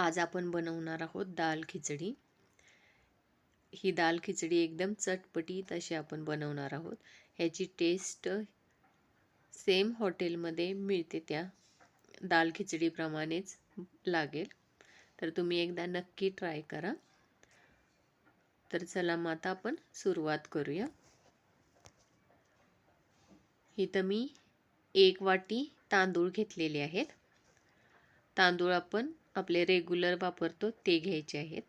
आज आपण बनवणार आहोत दाल खिचडी. ही दाल खिचडी एकदम चटपटीत अशी आपण बनवणार आहोत. ह्याची टेस्ट सेम हॉटेलमध्ये मिळते त्या. दाल खिचडीप्रमाणेच लागेल. तर तुम्ही एकदा नक्की ट्राय करा. तर चला मग आता आपण सुरुवात करूया. इथं मी एक वाटी तांदूळ घेतलेले आहेत. तांदूळ आपण आपले रेग्युलर वापरतो ते घ्यायचे आहेत.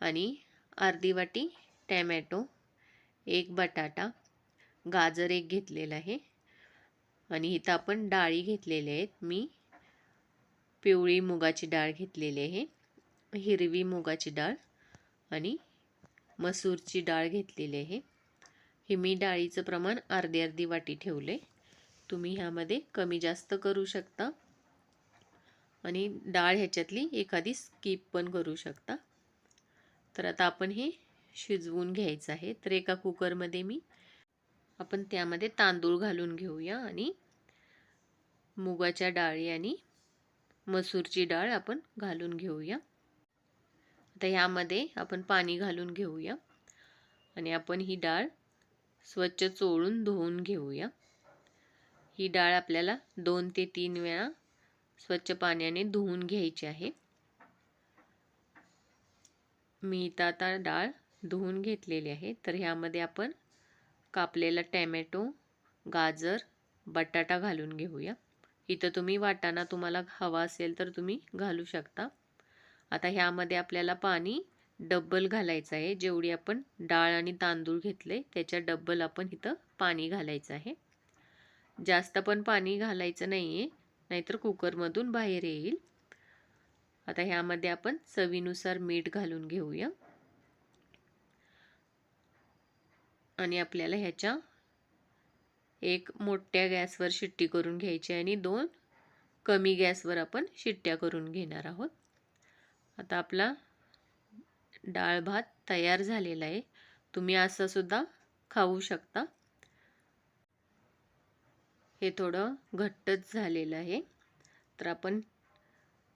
आणि अर्धी वाटी टॅमॅटो एक बटाटा गाजर एक घेतलेला आहे. आणि इथं आपण डाळी घेतलेल्या आहेत. मी पिवळी मुगाची डाळ घेतलेली आहे. हिरवी मुगाची डाळ आणि मसूरची डाळ घेतलेली आहे. हे मी डाळीचं प्रमाण अर्धी अर्धी वाटी ठेवले तुम्ही ह्यामध्ये कमी जास्त करू शकता. आणि डाळ ह्याच्यातली एखादी स्किप पण करू शकता. तर आता आपण हे शिजवून घ्यायचं आहे. तर एका कुकरमध्ये मी आपण त्यामध्ये तांदूळ घालून घेऊया आणि मुगाच्या डाळी आणि मसूरची डाळ आपण घालून घेऊया. आता ह्यामध्ये आपण पाणी घालून घेऊया आणि आपण ही डाळ स्वच्छ चोळून धुवून घेऊया. ही डाळ आपल्याला दोन ते तीन वेळा स्वच्छ पाण्याने धुवून घ्यायची आहे. मी इथं आता डाळ धुवून घेतलेली आहे. तर ह्यामध्ये आपण कापलेला टॅमॅटो गाजर बटाटा घालून घेऊया. इथं तुम्ही वाटाणा तुम्हाला हवा असेल तर तुम्ही घालू शकता. आता ह्यामध्ये आपल्याला पाणी डब्बल घालायचं आहे. जेवढी आपण डाळ आणि तांदूळ घेतले त्याच्या डब्बल आपण इथं पाणी घालायचं आहे. जास्त पण पाणी घालायचं नाही आहे नाहीतर कुकरमधून बाहेर येईल. आता ह्यामध्ये आपण चवीनुसार मीठ घालून घेऊया. आणि आपल्याला ह्याच्या एक मोठ्या गॅसवर शिट्टी करून घ्यायची आणि दोन कमी गॅसवर आपण शिट्ट्या करून घेणार आहोत. आता आपला डाळ भात तयार झालेला आहे. तुम्ही असंसुद्धा खाऊ शकता. हे थोडं घट्टच झालेलं आहे. तर आपण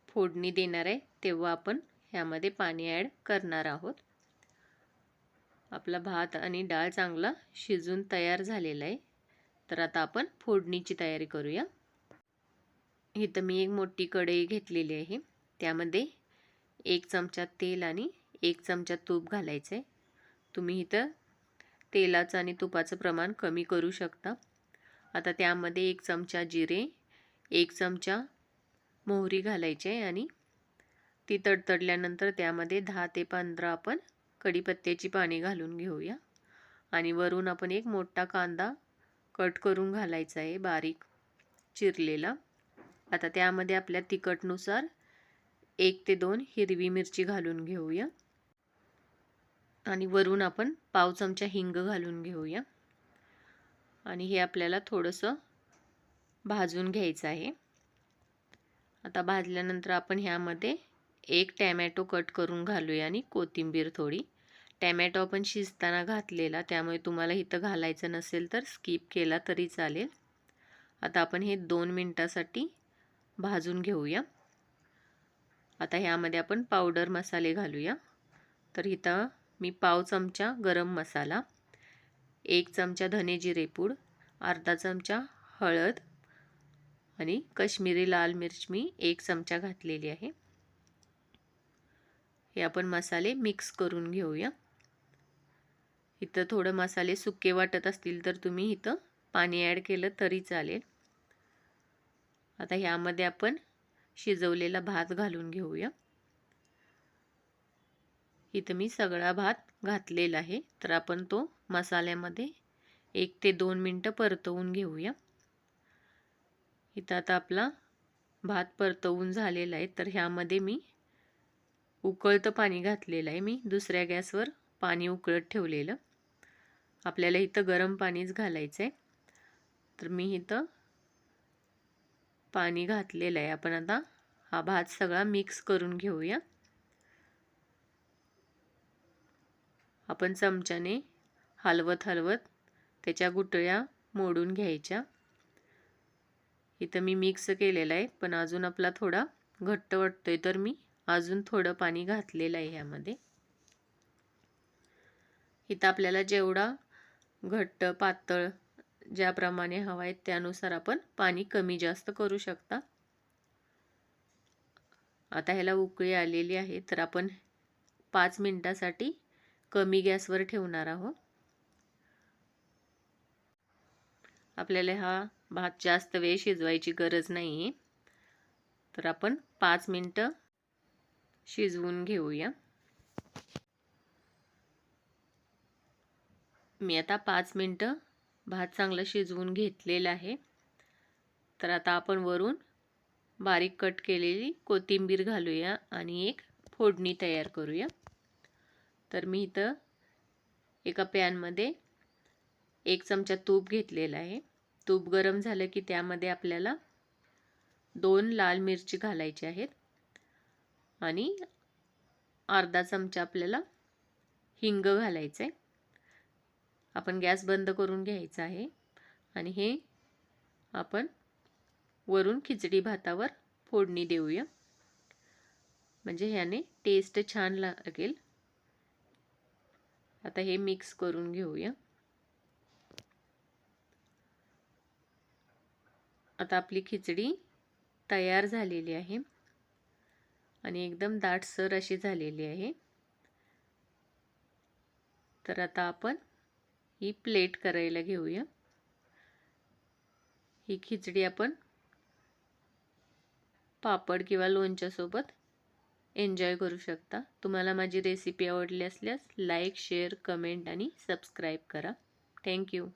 फोडणी देणार आहे तेव्हा आपण ह्यामध्ये पाणी ॲड करणार आहोत. आपला भात आणि डाळ चांगला शिजून तयार झालेला आहे. तर आता आपण फोडणीची तयारी करूया. इथं मी एक मोठी कढई घेतलेली आहे. त्यामध्ये एक चमचा तेल आणि एक चमचा तूप घालायचं आहे तुम्ही इथं तेलाचं आणि तुपाचं प्रमाण कमी करू शकता. आता त्यामध्ये एक चमचा जिरे एक चमचा मोहरी घालायची आहे आणि ती तडतडल्यानंतर त्यामध्ये दहा ते पंधरा आपण कढीपत्त्याची पाने घालून घेऊया. आणि वरून आपण एक मोठा कांदा कट करून घालायचा आहे बारीक चिरलेला. आता त्यामध्ये आपल्या तिखटनुसार एक ते दोन हिरवी मिरची घालून घेऊया. आणि वरून आपण पाव चमचा हिंग घालून घेऊया. आणि हे आपल्याला थोडंसं भाजून घ्यायचं आहे. आता भाजल्यानंतर आपण ह्यामध्ये एक टॅमॅटो कट करून घालूया आणि कोथिंबीर थोडी. टॅमॅटो आपण शिजताना घातलेला त्यामुळे तुम्हाला इथं घालायचं नसेल तर स्किप केला तरी चालेल. आता आपण हे दोन मिनटासाठी भाजून घेऊया. आता ह्यामध्ये आपण पावडर मसाले घालूया. तर इथं मी पाव चमचा गरम मसाला एक चमचा धने जिरे पूड अर्धा चमचा हळद आणि कश्मीरी लाल मिरच मी एक चमचा घातलेली आहे. हे आपण मसाले मिक्स करून घेऊया. इथं थोडं मसाले सुके वाटत असतील तर तुम्ही इथं पाणी ॲड केलं तरी चालेल. आता ह्यामध्ये आपण शिजवलेला भात घालून घेऊया. इथं मी सगळा भात घातलेला आहे तर आपण तो मसाल्यामध्ये एक ते दोन मिनटं परतवून घेऊया. इथं आता आपला भात परतवून झालेला आहे तर ह्यामध्ये मी उकळतं पाणी घातलेलं आहे. मी दुसऱ्या गॅसवर पाणी उकळत ठेवलेलं. आपल्याला इथं गरम पाणीच घालायचं आहे तर मी इथं पाणी घातलेलं आहे. आपण आता हा भात सगळा मिक्स करून घेऊया. आपण चमच्याने हलवत हलवत त्याच्या गुटळ्या मोडून घ्यायच्या. इथं मी मिक्स केलेला आहे पण अजून आपला थोडा घट्ट वाटतोय तर मी अजून थोडं पाणी घातलेलं आहे ह्यामध्ये. इथं आपल्याला जेवढा घट्ट पातळ ज्याप्रमाणे हवा आहे त्यानुसार आपण पाणी कमी जास्त करू शकता. आता ह्याला उकळी आलेली आहे तर आपण पाच मिनटासाठी कमी गॅसवर ठेवणार आहोत. आपल्याला हा भात जास्त वेळ शिजवायची गरज नाही. आहे तर आपण पाच मिनटं शिजवून घेऊया. मी आता पाच मिनटं भात चांगला शिजवून घेतलेला आहे. तर आता आपण वरून बारीक कट केलेली कोथिंबीर घालूया आणि एक फोडणी तयार करूया. तर मी इथं एका पॅनमध्ये एक चमचा तूप घेतलेला आहे. तूप गरम झालं की त्यामध्ये आपल्याला दोन लाल मिरची घालायची आहेत. आणि अर्धा चमचा आपल्याला हिंग घालायचं आहे आपण गॅस बंद करून घ्यायचा आहे. आणि हे आपण वरून खिचडी भातावर फोडणी देऊया. म्हणजे ह्याने टेस्ट छान लागेल. आता हे मिक्स करून घेऊया. आता आपली खिचडी तयार झालेली आहे. आणि एकदम दाटसर अशी झालेली आहे. तर आता आपण ही प्लेट करायला घेऊया. ही खिचडी आपण पापड किंवा लोणच्यासोबत एन्जॉय करू शकता. तुम्हाला माझी रेसिपी आवडली असल्यास लाईक शेअर कमेंट आणि सबस्क्राईब करा. Thank you